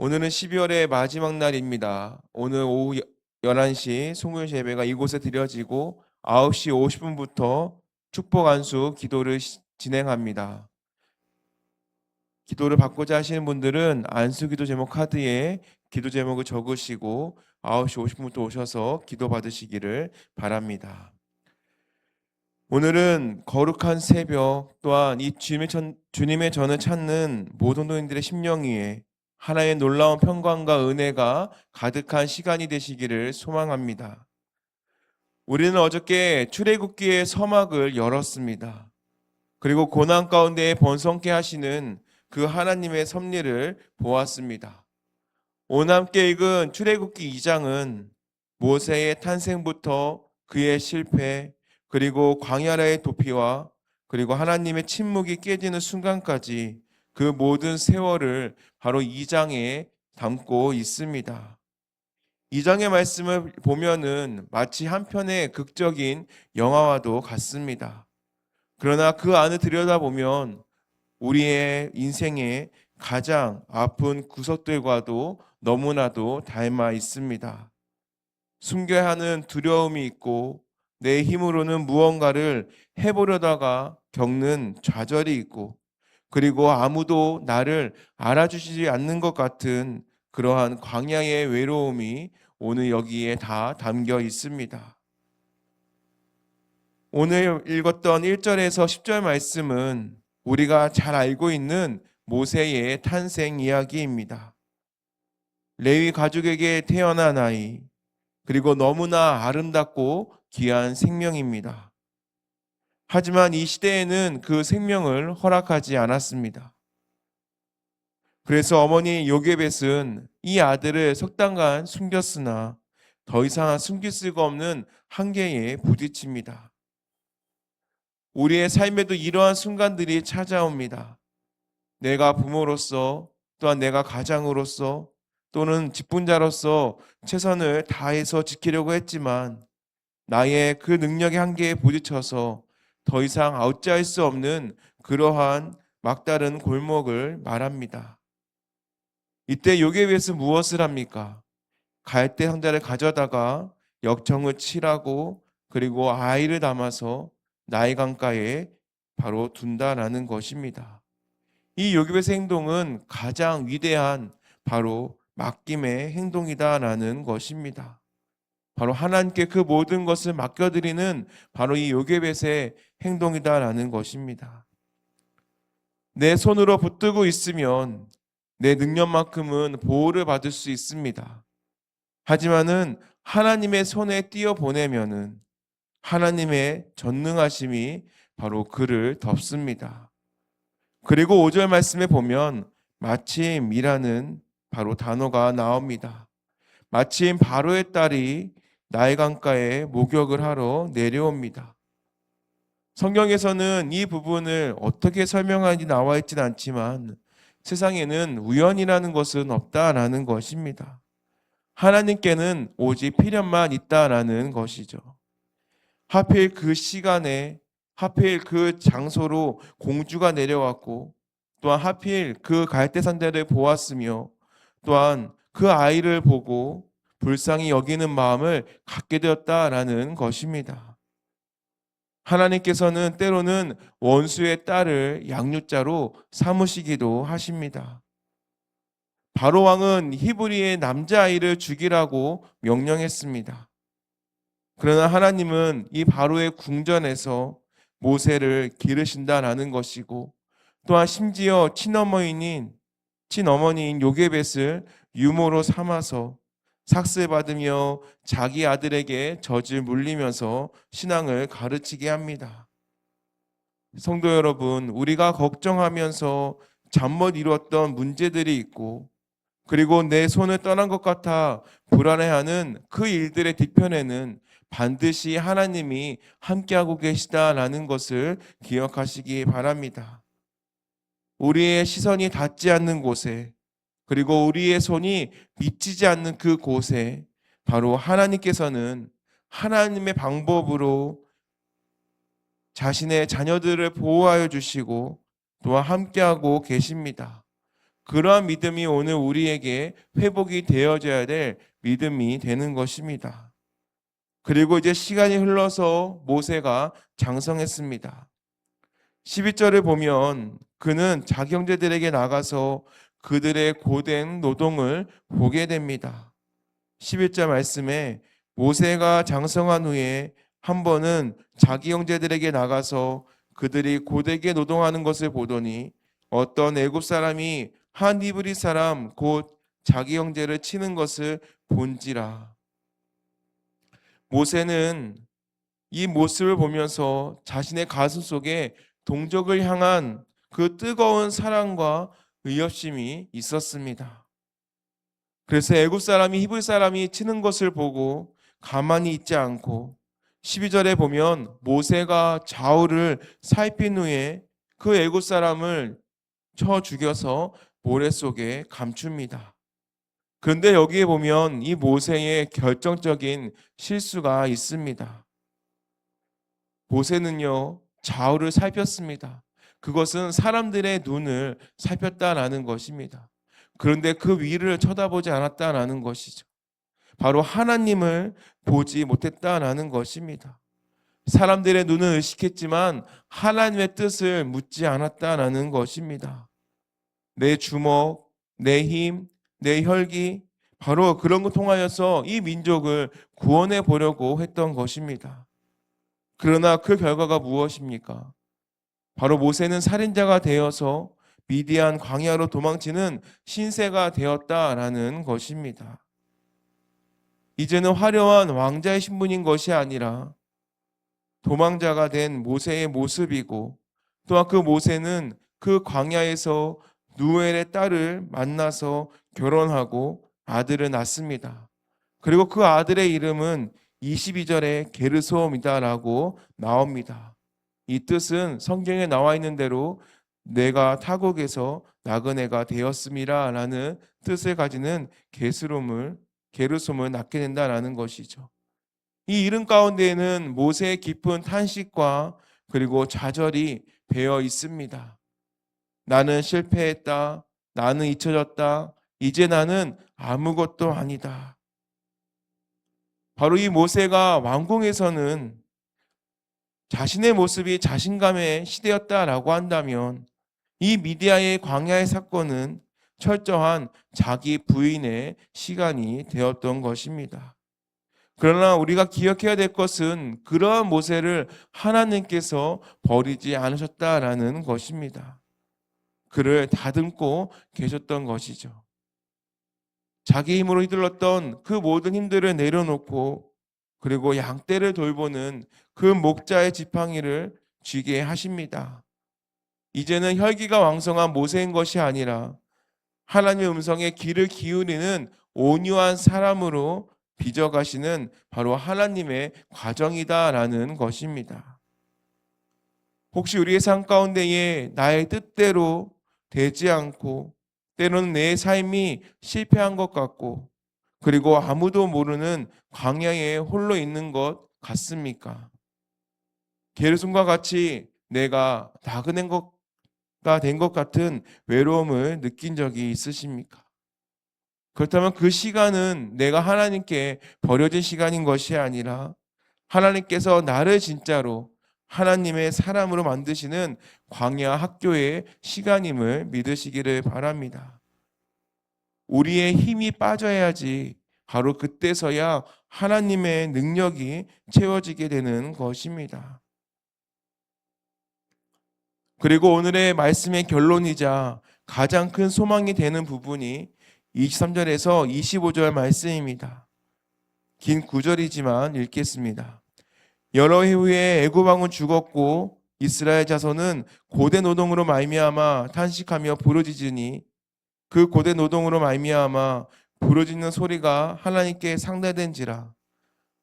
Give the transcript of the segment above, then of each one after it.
오늘은 12월의 마지막 날입니다. 오늘 오후 11시 송물 예배가 이곳에 드려지고 9시 50분부터 축복 안수 기도를 시- 진행합니다. 기도를 받고자 하시는 분들은 안수 기도 제목 카드에 기도 제목을 적으시고 9시 50분부터 오셔서 기도 받으시기를 바랍니다. 오늘은 거룩한 새벽 또한 이 주님의, 전, 주님의 전을 찾는 모든 도인들의 심령 위에 하나의 놀라운 평강과 은혜가 가득한 시간이 되시기를 소망합니다. 우리는 어저께 출애굽기의 서막을 열었습니다. 그리고 고난 가운데 번성케 하시는 그 하나님의 섭리를 보았습니다. 함께 읽은 출애굽기 2장은 모세의 탄생부터 그의 실패 그리고 광야라의 도피와 그리고 하나님의 침묵이 깨지는 순간까지 그 모든 세월을 바로 2장에 담고 있습니다. 2장의 말씀을 보면은 마치 한 편의 극적인 영화와도 같습니다. 그러나 그 안을 들여다보면 우리의 인생의 가장 아픈 구석들과도 너무나도 닮아 있습니다. 숨겨야 하는 두려움이 있고 내 힘으로는 무언가를 해보려다가 겪는 좌절이 있고 그리고 아무도 나를 알아주시지 않는 것 같은 그러한 광야의 외로움이 오늘 여기에 다 담겨 있습니다. 오늘 읽었던 1절에서 10절 말씀은 우리가 잘 알고 있는 모세의 탄생 이야기입니다. 레위 가족에게 태어난 아이, 그리고 너무나 아름답고 귀한 생명입니다. 하지만 이 시대에는 그 생명을 허락하지 않았습니다. 그래서 어머니 요게벳은 이 아들을 석 달간 숨겼으나 더 이상 숨길 수가 없는 한계에 부딪힙니다. 우리의 삶에도 이러한 순간들이 찾아옵니다. 내가 부모로서 또한 내가 가장으로서 또는 직분자로서 최선을 다해서 지키려고 했지만 나의 그 능력의 한계에 부딪혀서 더 이상 아웃지할 수 없는 그러한 막다른 골목을 말합니다. 이때 요게벳은 무엇을 합니까? 갈대 상자를 가져다가 역청을 칠하고 그리고 아이를 담아서 나의 강가에 바로 둔다라는 것입니다. 이 요괴의 행동은 가장 위대한 바로 맡김의 행동이다라는 것입니다. 바로 하나님께 그 모든 것을 맡겨드리는 바로 이 요괴벳의 행동이다라는 것입니다. 내 손으로 붙들고 있으면 내 능력만큼은 보호를 받을 수 있습니다. 하지만은 하나님의 손에 띄어 보내면은 하나님의 전능하심이 바로 그를 덮습니다. 그리고 5절 말씀에 보면 마침이라는 바로 단어가 나옵니다. 마침 바로의 딸이 나의 강가에 목욕을 하러 내려옵니다. 성경에서는 이 부분을 어떻게 설명하는지 나와 있진 않지만 세상에는 우연이라는 것은 없다라는 것입니다. 하나님께는 오직 필연만 있다라는 것이죠. 하필 그 시간에 하필 그 장소로 공주가 내려왔고 또한 하필 그 갈대 산대를 보았으며 또한 그 아이를 보고 불쌍히 여기는 마음을 갖게 되었다라는 것입니다. 하나님께서는 때로는 원수의 딸을 양육자로 삼으시기도 하십니다. 바로 왕은 히브리의 남자아이를 죽이라고 명령했습니다. 그러나 하나님은 이 바로의 궁전에서 모세를 기르신다라는 것이고 또한 심지어 친어머니인 친어머니인 요게벳을 유모로 삼아서 삭스받으며 자기 아들에게 젖을 물리면서 신앙을 가르치게 합니다. 성도 여러분, 우리가 걱정하면서 잠못 이루었던 문제들이 있고 그리고 내 손을 떠난 것 같아 불안해하는 그 일들의 뒤편에는 반드시 하나님이 함께하고 계시다라는 것을 기억하시기 바랍니다. 우리의 시선이 닿지 않는 곳에 그리고 우리의 손이 미치지 않는 그 곳에 바로 하나님께서는 하나님의 방법으로 자신의 자녀들을 보호하여 주시고 또한 함께하고 계십니다. 그러한 믿음이 오늘 우리에게 회복이 되어져야 될 믿음이 되는 것입니다. 그리고 이제 시간이 흘러서 모세가 장성했습니다. 12절을 보면 그는 자기 형제들에게 나가서 그들의 고된 노동을 보게 됩니다. 11절 말씀에 모세가 장성한 후에 한 번은 자기 형제들에게 나가서 그들이 고되게 노동하는 것을 보더니 어떤 애굽 사람이 한 이브리 사람 곧 자기 형제를 치는 것을 본지라. 모세는 이 모습을 보면서 자신의 가슴 속에 동족을 향한 그 뜨거운 사랑과 의협심이 있었습니다. 그래서 애굽 사람이 히브리 사람이 치는 것을 보고 가만히 있지 않고 12절에 보면 모세가 좌우를 살핀 후에 그 애굽 사람을 쳐 죽여서 모래 속에 감춥니다. 그런데 여기에 보면 이 모세의 결정적인 실수가 있습니다. 모세는요, 좌우를 살폈습니다. 그것은 사람들의 눈을 살폈다라는 것입니다. 그런데 그 위를 쳐다보지 않았다라는 것이죠. 바로 하나님을 보지 못했다라는 것입니다. 사람들의 눈은 의식했지만 하나님의 뜻을 묻지 않았다라는 것입니다. 내 주먹, 내 힘, 내 혈기, 바로 그런 것 통하여서 이 민족을 구원해 보려고 했던 것입니다. 그러나 그 결과가 무엇입니까? 바로 모세는 살인자가 되어서 미디안 광야로 도망치는 신세가 되었다라는 것입니다. 이제는 화려한 왕자의 신분인 것이 아니라 도망자가 된 모세의 모습이고 또한 그 모세는 그 광야에서 누엘의 딸을 만나서 결혼하고 아들을 낳습니다. 그리고 그 아들의 이름은 22절에 게르솜이다라고 나옵니다. 이 뜻은 성경에 나와 있는 대로 내가 타국에서 나그네가 되었음이라라는 뜻을 가지는 게스롬을 게르솜을 낳게 된다라는 것이죠. 이 이름 가운데에는 모세의 깊은 탄식과 그리고 좌절이 배어 있습니다. 나는 실패했다. 나는 잊혀졌다. 이제 나는 아무것도 아니다. 바로 이 모세가 왕궁에서는 자신의 모습이 자신감의 시대였다라고 한다면 이 미디아의 광야의 사건은 철저한 자기 부인의 시간이 되었던 것입니다. 그러나 우리가 기억해야 될 것은 그러한 모세를 하나님께서 버리지 않으셨다라는 것입니다. 그를 다듬고 계셨던 것이죠. 자기 힘으로 휘둘렀던 그 모든 힘들을 내려놓고 그리고 양떼를 돌보는 그 목자의 지팡이를 쥐게 하십니다. 이제는 혈기가 왕성한 모세인 것이 아니라 하나님의 음성에 귀를 기울이는 온유한 사람으로 빚어가시는 바로 하나님의 과정이다라는 것입니다. 혹시 우리의 삶 가운데에 나의 뜻대로 되지 않고 때로는 내 삶이 실패한 것 같고 그리고 아무도 모르는 광야에 홀로 있는 것 같습니까? 게르손과 같이 내가 나그네 것가 된 것 같은 외로움을 느낀 적이 있으십니까? 그렇다면 그 시간은 내가 하나님께 버려진 시간인 것이 아니라 하나님께서 나를 진짜로 하나님의 사람으로 만드시는 광야 학교의 시간임을 믿으시기를 바랍니다. 우리의 힘이 빠져야지 바로 그때서야 하나님의 능력이 채워지게 되는 것입니다. 그리고 오늘의 말씀의 결론이자 가장 큰 소망이 되는 부분이 23절에서 25절 말씀입니다. 긴 구절이지만 읽겠습니다. 여러 해 후에 애굽 왕은 죽었고 이스라엘 자손은 고대 노동으로 말미암아 탄식하며 부르짖으니 그 고대 노동으로 말미암아 부르짖는 소리가 하나님께 상달된지라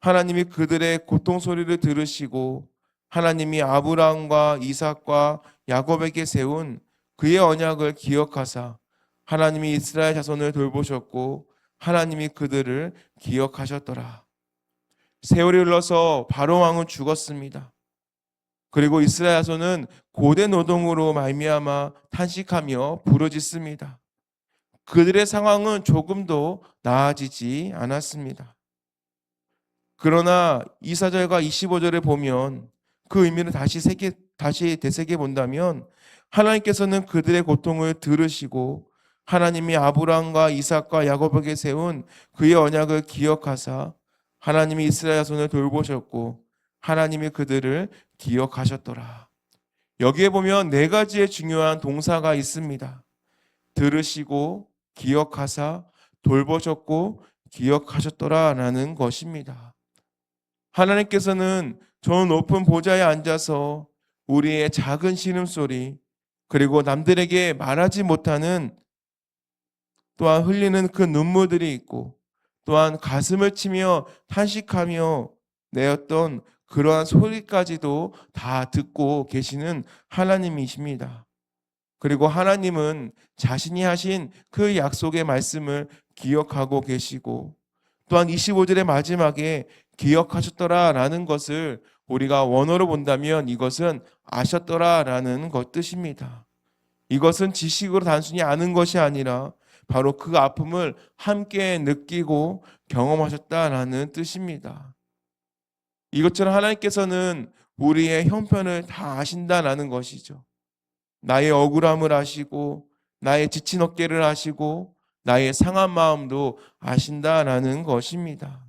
하나님이 그들의 고통 소리를 들으시고 하나님이 아브라함과 이삭과 야곱에게 세운 그의 언약을 기억하사 하나님이 이스라엘 자손을 돌보셨고 하나님이 그들을 기억하셨더라. 세월이 흘러서 바로 왕은 죽었습니다. 그리고 이스라엘 자손은 고대 노동으로 말미암아 탄식하며 부르짖습니다. 그들의 상황은 조금도 나아지지 않았습니다. 그러나 2사절과 25절에 보면 그 의미를 다시 새겨, 다시 되새겨 본다면 하나님께서는 그들의 고통을 들으시고 하나님이 아브라함과 이삭과 야곱에게 세운 그의 언약을 기억하사 하나님이 이스라엘 손을 돌보셨고 하나님이 그들을 기억하셨더라. 여기에 보면 네 가지의 중요한 동사가 있습니다. 들으시고 기억하사 돌보셨고 기억하셨더라라는 것입니다. 하나님께서는 저 높은 보좌에 앉아서 우리의 작은 신음소리 그리고 남들에게 말하지 못하는 또한 흘리는 그 눈물들이 있고 또한 가슴을 치며 탄식하며 내었던 그러한 소리까지도 다 듣고 계시는 하나님이십니다. 그리고 하나님은 자신이 하신 그 약속의 말씀을 기억하고 계시고 또한 25절의 마지막에 기억하셨더라라는 것을 우리가 원어로 본다면 이것은 아셨더라라는 것 뜻입니다. 이것은 지식으로 단순히 아는 것이 아니라 바로 그 아픔을 함께 느끼고 경험하셨다라는 뜻입니다. 이것처럼 하나님께서는 우리의 형편을 다 아신다라는 것이죠. 나의 억울함을 아시고 나의 지친 어깨를 아시고 나의 상한 마음도 아신다라는 것입니다.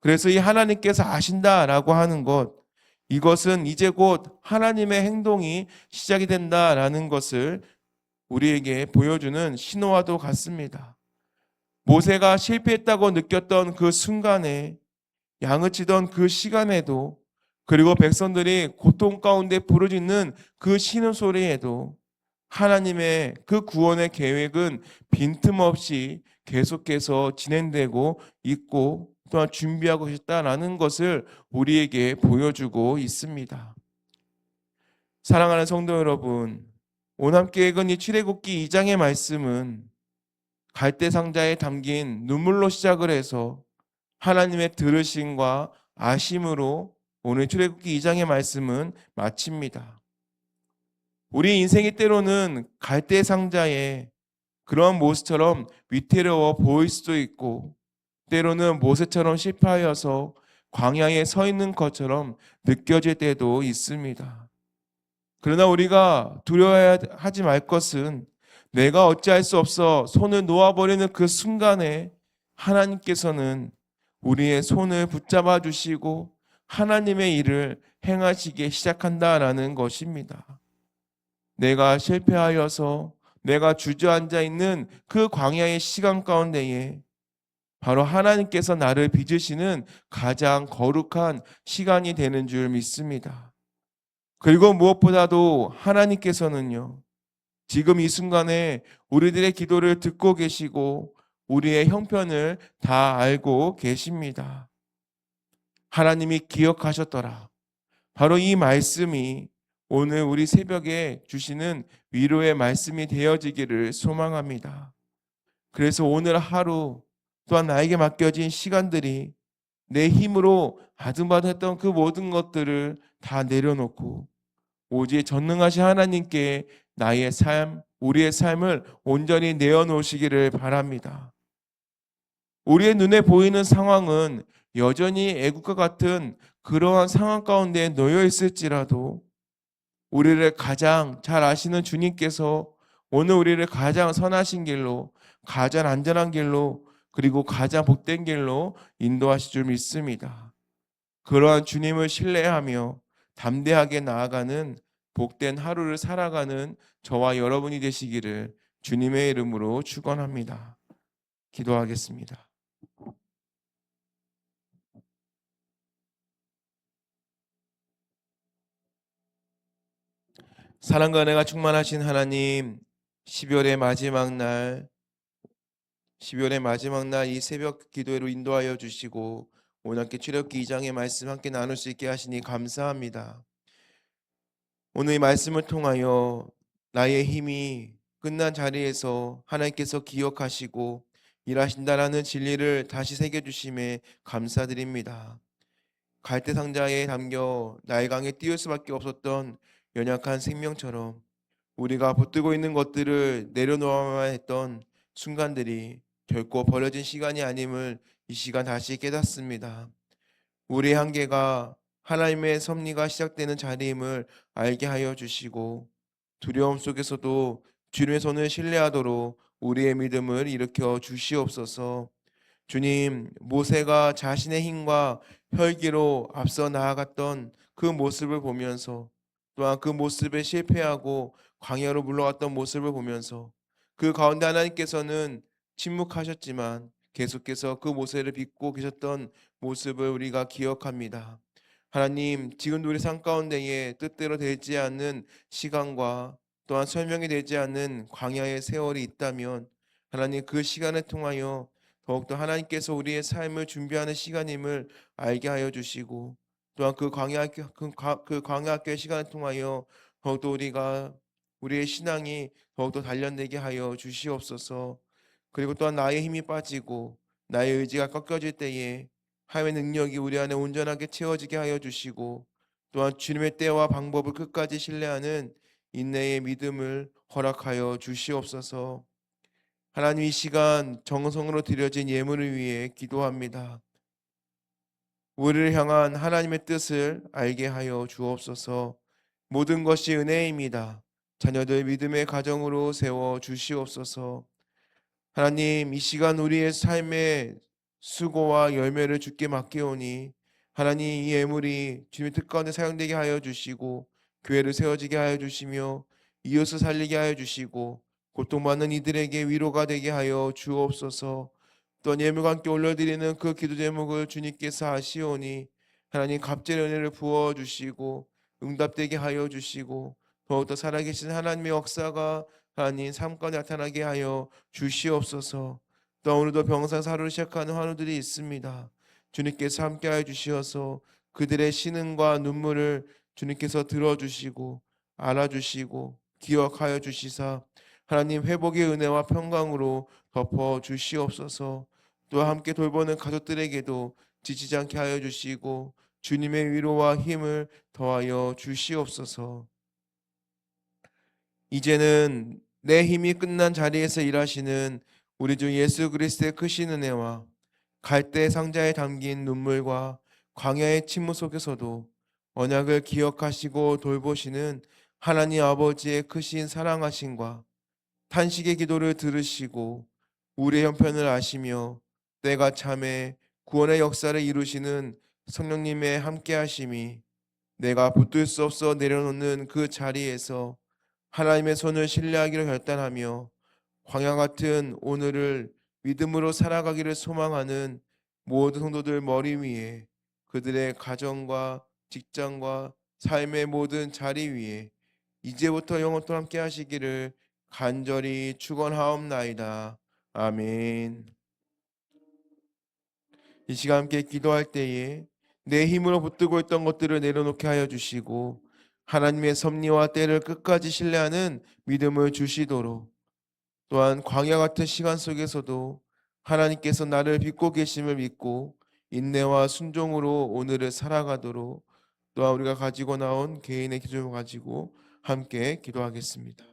그래서 이 하나님께서 아신다라고 하는 것 이것은 이제 곧 하나님의 행동이 시작이 된다라는 것을 우리에게 보여주는 신호와도 같습니다. 모세가 실패했다고 느꼈던 그 순간에 양을 치던 그 시간에도 그리고 백성들이 고통 가운데 부르짖는 그 신음 소리에도 하나님의 그 구원의 계획은 빈틈없이 계속해서 진행되고 있고 또한 준비하고 계셨다라는 것을 우리에게 보여주고 있습니다. 사랑하는 성도 여러분, 오남 계획은 이 출애굽기 2장의 말씀은 갈대 상자에 담긴 눈물로 시작을 해서 하나님의 들으심과 아심으로 오늘 출애굽기 2장의 말씀은 마칩니다. 우리 인생이 때로는 갈대 상자에 그런 모습처럼 위태로워 보일 수도 있고 때로는 모세처럼 실패하여서 광야에 서 있는 것처럼 느껴질 때도 있습니다. 그러나 우리가 두려워하지 말 것은 내가 어찌할 수 없어 손을 놓아버리는 그 순간에 하나님께서는 우리의 손을 붙잡아 주시고 하나님의 일을 행하시기 시작한다라는 것입니다. 내가 실패하여서 내가 주저앉아 있는 그 광야의 시간 가운데에 바로 하나님께서 나를 빚으시는 가장 거룩한 시간이 되는 줄 믿습니다. 그리고 무엇보다도 하나님께서는요, 지금 이 순간에 우리들의 기도를 듣고 계시고 우리의 형편을 다 알고 계십니다. 하나님이 기억하셨더라. 바로 이 말씀이 오늘 우리 새벽에 주시는 위로의 말씀이 되어지기를 소망합니다. 그래서 오늘 하루 또한 나에게 맡겨진 시간들이 내 힘으로 아둥바둥했던 그 모든 것들을 다 내려놓고 오직 전능하신 하나님께 나의 삶, 우리의 삶을 온전히 내어놓으시기를 바랍니다. 우리의 눈에 보이는 상황은 여전히 애국과 같은 그러한 상황 가운데 놓여 있을지라도 우리를 가장 잘 아시는 주님께서 오늘 우리를 가장 선하신 길로 가장 안전한 길로 그리고 가장 복된 길로 인도하실 줄 믿습니다. 그러한 주님을 신뢰하며 담대하게 나아가는 복된 하루를 살아가는 저와 여러분이 되시기를 주님의 이름으로 축원합니다. 기도하겠습니다. 사랑과 은혜가 충만하신 하나님, 12월의 마지막 날, 12월의 마지막 날 이 새벽 기도회로 인도하여 주시고 오늘 함께 출애굽기 2장의 말씀 함께 나눌 수 있게 하시니 감사합니다. 오늘 이 말씀을 통하여 나의 힘이 끝난 자리에서 하나님께서 기억하시고 일하신다라는 진리를 다시 새겨 주심에 감사드립니다. 갈대 상자에 담겨 나의 강에 띄울 수밖에 없었던 연약한 생명처럼 우리가 붙들고 있는 것들을 내려놓아야 했던 순간들이 결코 버려진 시간이 아님을 이 시간 다시 깨닫습니다. 우리의 한계가 하나님의 섭리가 시작되는 자리임을 알게 하여 주시고 두려움 속에서도 주님의 손을 신뢰하도록 우리의 믿음을 일으켜 주시옵소서. 주님, 모세가 자신의 힘과 혈기로 앞서 나아갔던 그 모습을 보면서 또한 그 모습에 실패하고 광야로 물러갔던 모습을 보면서 그 가운데 하나님께서는 침묵하셨지만 계속해서 그 모세를 빚고 계셨던 모습을 우리가 기억합니다. 하나님, 지금도 우리 삶 가운데에 뜻대로 되지 않는 시간과 또한 설명이 되지 않는 광야의 세월이 있다면 하나님 그 시간을 통하여 더욱더 하나님께서 우리의 삶을 준비하는 시간임을 알게 하여 주시고 또한 그 광야 그, 과- 그 광야학교의 시간을 통하여 더욱더 우리가 우리의 신앙이 더욱더 단련되게 하여 주시옵소서. 그리고 또한 나의 힘이 빠지고 나의 의지가 꺾여질 때에 하나님의 능력이 우리 안에 온전하게 채워지게 하여 주시고 또한 주님의 때와 방법을 끝까지 신뢰하는 인내의 믿음을 허락하여 주시옵소서. 하나님 이 시간 정성으로 드려진 예물을 위해 기도합니다. 우리를 향한 하나님의 뜻을 알게 하여 주옵소서. 모든 것이 은혜입니다. 자녀들 믿음의 가정으로 세워 주시옵소서. 하나님 이 시간 우리의 삶의 수고와 열매를 주께 맡기오니 하나님 이 예물이 주님의 뜻 가운데 사용되게 하여 주시고 교회를 세워지게 하여 주시며 이웃을 살리게 하여 주시고 고통받는 이들에게 위로가 되게 하여 주옵소서. 또한 예물과 함께 올려드리는 그 기도 제목을 주님께서 아시오니 하나님 갑절의 은혜를 부어 주시고 응답되게 하여 주시고 더욱더 살아계신 하나님의 역사가 하나님 삶 가운데 나타나게 하여 주시옵소서. 또 오늘도 병상사로를 시작하는 환우들이 있습니다. 주님께서 함께하여 주시어서 그들의 신음과 눈물을 주님께서 들어주시고 알아주시고 기억하여 주시사 하나님 회복의 은혜와 평강으로 덮어 주시옵소서. 또 함께 돌보는 가족들에게도 지치지 않게 하여 주시고 주님의 위로와 힘을 더하여 주시옵소서. 이제는 내 힘이 끝난 자리에서 일하시는 우리 주 예수 그리스도의 크신 은혜와 갈대 상자에 담긴 눈물과 광야의 침묵 속에서도 언약을 기억하시고 돌보시는 하나님 아버지의 크신 사랑하심과 탄식의 기도를 들으시고 우리의 형편을 아시며 때가 참에 구원의 역사를 이루시는 성령님의 함께하심이 내가 붙들 수 없어 내려놓는 그 자리에서 하나님의 손을 신뢰하기로 결단하며 광야 같은 오늘을 믿음으로 살아가기를 소망하는 모든 성도들 머리 위에 그들의 가정과 직장과 삶의 모든 자리 위에 이제부터 영원토록 함께 하시기를 간절히 축원하옵나이다. 아멘. 이 시간 함께 기도할 때에 내 힘으로 붙들고 있던 것들을 내려놓게 하여 주시고 하나님의 섭리와 때를 끝까지 신뢰하는 믿음을 주시도록 또한 광야 같은 시간 속에서도 하나님께서 나를 빚고 계심을 믿고 인내와 순종으로 오늘을 살아가도록 또한 우리가 가지고 나온 개인의 기도를 가지고 함께 기도하겠습니다.